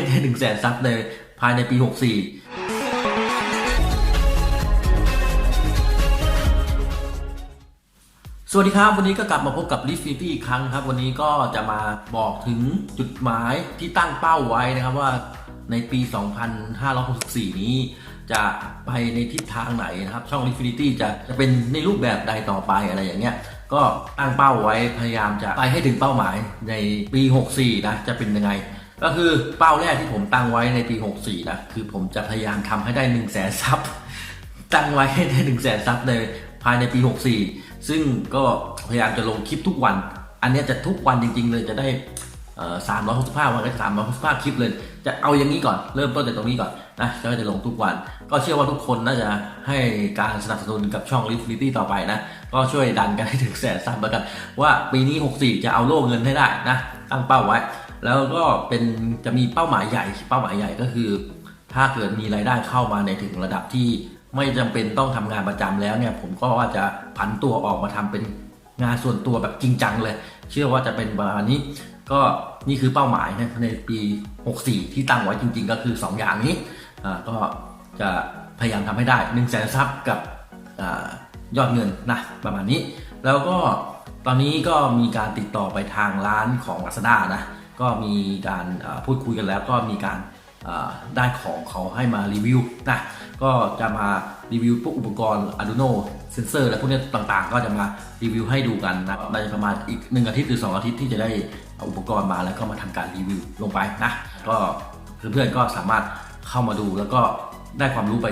ให้ได้หนึ่งแสนซับในภายในปี 64 สวัสดีครับ วันนี้ก็กลับมาพบกับ l i f t อีกครั้งครับ วันนี้ก็จะมาบอกถึงจุดหมายที่ตั้งเป้าไว้นะครับว่าในปี 2564 นี้จะไปในทิศทางไหนนะครับ ช่อง Lifinity จะจะเป็นในรูปแบบใดต่อไปอะไรอย่างเงี้ย ก็ตั้งเป้าไว้พยายามจะไปให้ถึงเป้าหมายในปี 64 นะ จะเป็นยังไง ก็คือเป้าแรกที่ผมตั้งไว้ในปี 64 นะ คือผมจะพยายามทำให้ได้ 1 0 0 0 0แสนซับตั้งไว้ให้ได้ 1 0 0 0 0แสนซับในภายในปี 64 ซึ่งก็พยายามจะลงคลิปทุกวัน อันนี้จะทุกวันจริง ๆ เลยจะได้สามร้อยหกสิบห้าวันก็สามร้อยหกสิบห้าคลิปเลย จะเอาอย่างนี้ก่อน เริ่มต้นจากตรงนี้ก่อนนะก็จะลงทุกวัน ก็เชื่อว่าทุกคนน่าจะให้การสนับสนุนกับช่อง l i f t ี t y ต่อไปนะ ก็ช่วยดันกันให้ถึงแสนซับแล้วกัน ว่าปีนี้ 64 จะเอาโล่เงินให้ได้นะ ตั้งเป้าไว้ แล้วก็เป็นจะมีเป้าหมายใหญ่เป้าหมายใหญ่ก็คือ ถ้าเกิดมีรายได้เข้ามาในถึงระดับที่ไม่จำเป็นต้องทำงานประจำแล้วเนี่ย ผมก็ว่าจะผันตัวออกมาทำเป็นงานส่วนตัวแบบจริงจังเลย เชื่อว่าจะเป็นประมาณนี้ก็นี่คือเป้าหมายนะในปี 64 ที่ตั้งไว้จริง ๆ ก็คือ 2 อย่างนี้ก็จะพยายามทำให้ได้1นึ่งแสนซับกับอยอดเงินนะประมาณนี้ แล้วก็ตอนนี้ก็มีการติดต่อไปทางร้านของ Lazada นะ ก็มีการพูดคุยกันแล้วก็มีการได้ของเขาให้มารีวิวนะก็จะมารีวิวพวกอุปกรณ์ Arduino เซนเซอร์และพวกนี้ต่างๆ ก็จะมารีวิวให้ดูกันนะในประมาณอีกหนึ่งอาทิตย์หรือ 2 อาทิตย์ที่จะได้เอาอุปกรณ์มาแล้วก็มาทำการรีวิวลงไปนะก็เพื่อนๆก็สามารถเข้ามาดูแล้วก็ได้ความรู้ไป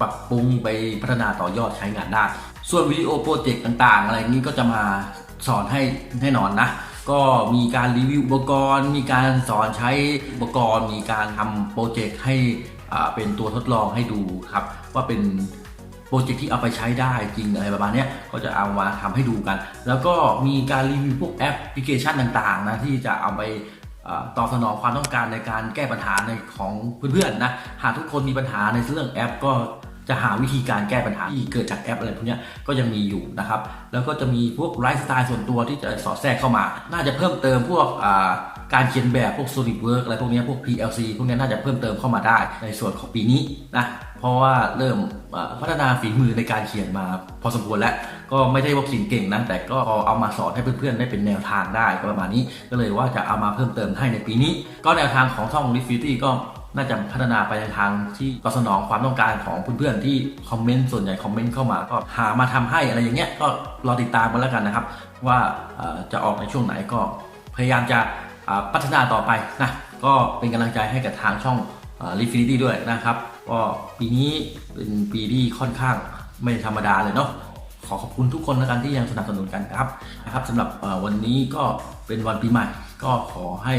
ปรับปรุงไปพัฒนาต่อยอดใช้งานได้ ส่วนวิดีโอโปรเจกต์ต่างๆ อะไรนี้ก็จะมาสอนให้แน่นอนนะ ก็มีการรีวิวอุปกรณ์ มีการสอนใช้อุปกรณ์ มีการทำโปรเจกต์ให้เป็นตัวทดลองให้ดูครับ ว่าเป็นโปรเจกต์ที่เอาไปใช้ได้จริงอะไรประมาณนี้ก็จะเอามาทำให้ดูกัน แล้วก็มีการรีวิวพวกแอปพลิเคชันต่างๆนะที่จะเอาไปตอบสนองความต้องการในการแก้ปัญหาในของเพื่อนๆนะหากทุกคนมีปัญหาในเรื่องแอปก็ จะหาวิธีการแก้ปัญหาที่เกิดจากแอปอะไรพวกนี้ก็ยังมีอยู่นะครับ แล้วก็จะมีพวกไลฟ์สไตล์ส่วนตัวที่จะสอดแทรกเข้ามา น่าจะเพิ่มเติมพวกการเขียนแบบพวก solid work อะไรพวกนี้พวก PLC พวกนี้น่าจะเพิ่มเติมเข้ามาได้ในส่วนของปีนี้นะเพราะว่าเริ่มพัฒนาฝีมือในการเขียนมาพอสมควรแล้วก็ไม่ได้ว่าเขียนเก่งนะแต่ก็เอามาสอนให้เพื่อนๆ ได้เป็นแนวทางได้ประมาณนี้ ก็เลยว่าจะเอามาเพิ่มเติมให้ในปีนี้ ก็แนวทางของช่อง l i f t ี t y ก็ น่าจะพัฒนาไปในทางที่ตอบสนองความต้องการของเพื่อนๆที่คอมเมนต์ส่วนใหญ่คอมเมนต์เข้ามาก็หามาทำให้อะไรอย่างเงี้ยก็รอติดตามกันแล้วกันนะครับ ว่าจะออกในช่วงไหนก็พยายามจะพัฒนาต่อไปนะก็เป็นกำลังใจให้กับทางช่องลิฟินิตี้ด้วยนะครับก็ปีนี้เป็นปีที่ค่อนข้างไม่ธรรมดาเลยเนาะขอขอบคุณทุกคนแล้วกันที่ยังสนับสนุนกันครับนะครับสำหรับวันนี้ก็เป็นวันปีใหม่ ก็ขอให้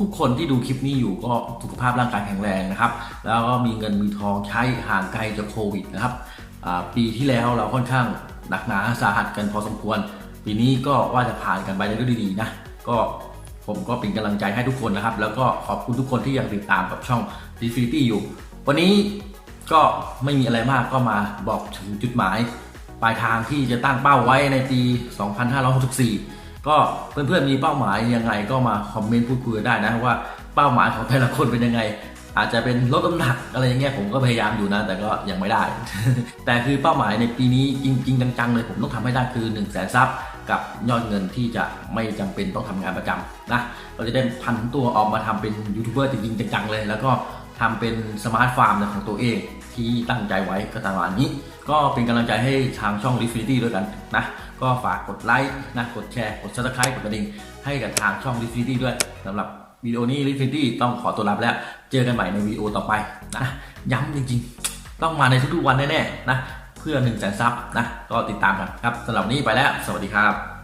ทุกๆคนที่ดูคลิปนี้อยู่ก็สุขภาพร่างกายแข็งแรงนะครับ แล้วก็มีเงินมีทองใช้ห่างไกลจากโควิดนะครับปีที่แล้วเราค่อนข้างหนักหนาสาหัสกันพอสมควร ปีนี้ก็ว่าจะผ่านกันไปได้ด้วยดีๆนะก็ผมก็เป็นกำลังใจให้ทุกคนนะครับ แล้วก็ขอบคุณทุกคนที่ยังติดตามกับช่อง d i f i n i t y อยู่ วันนี้ก็ไม่มีอะไรมากก็มาบอกถึงจุดหมาย ปลายทางที่จะตั้งเป้าไว้ในปี 2564 ก็เพื่อนๆมีเป้าหมายยังไงก็มาคอมเมนต์พูดคุยกันได้นะว่าเป้าหมายของแต่ละคนเป็นยังไง อาจจะเป็นลดน้ำหนักอะไรอย่างเงี้ยผมก็พยายามอยู่นะ แต่ก็ยังไม่ได้ แต่คือเป้าหมายในปีนี้จริงๆจังๆเลยผมต้องทำให้ได้คือ1นึ่งแสนซับกับยอดเงินที่จะไม่จำเป็นต้องทำงานประจำนะเราจะได้พันตัวออกมาทำเป็นยูทูบเบอร์จริงๆจังๆเลย แล้วก็ทำเป็นสมาร์ทฟาร์มของตัวเอง ที่ตั้งใจไว้ก็ตามนี้ ก็เป็นกำลังใจให้ทางช่อง l i f i n i t y ด้วยกันนะ ก็ฝากกดไลค์นะกดแชร์ กด subscribe กดกระดิ่งให้กับทางช่อง l i f i n i t y ด้วยสำหรับวิดีโอนี้ l i f i n i t y ต้องขอตัวลาแล้ว เจอกันใหม่ในวิดีโอต่อไปนะย้ำจริงๆ ต้องมาในทุกๆวันแน่ๆนะเพื่อ1นึ่งแสนซับนะก็ติดตามกันครับสำหรับนนี้ไปแล้ว สวัสดีครับ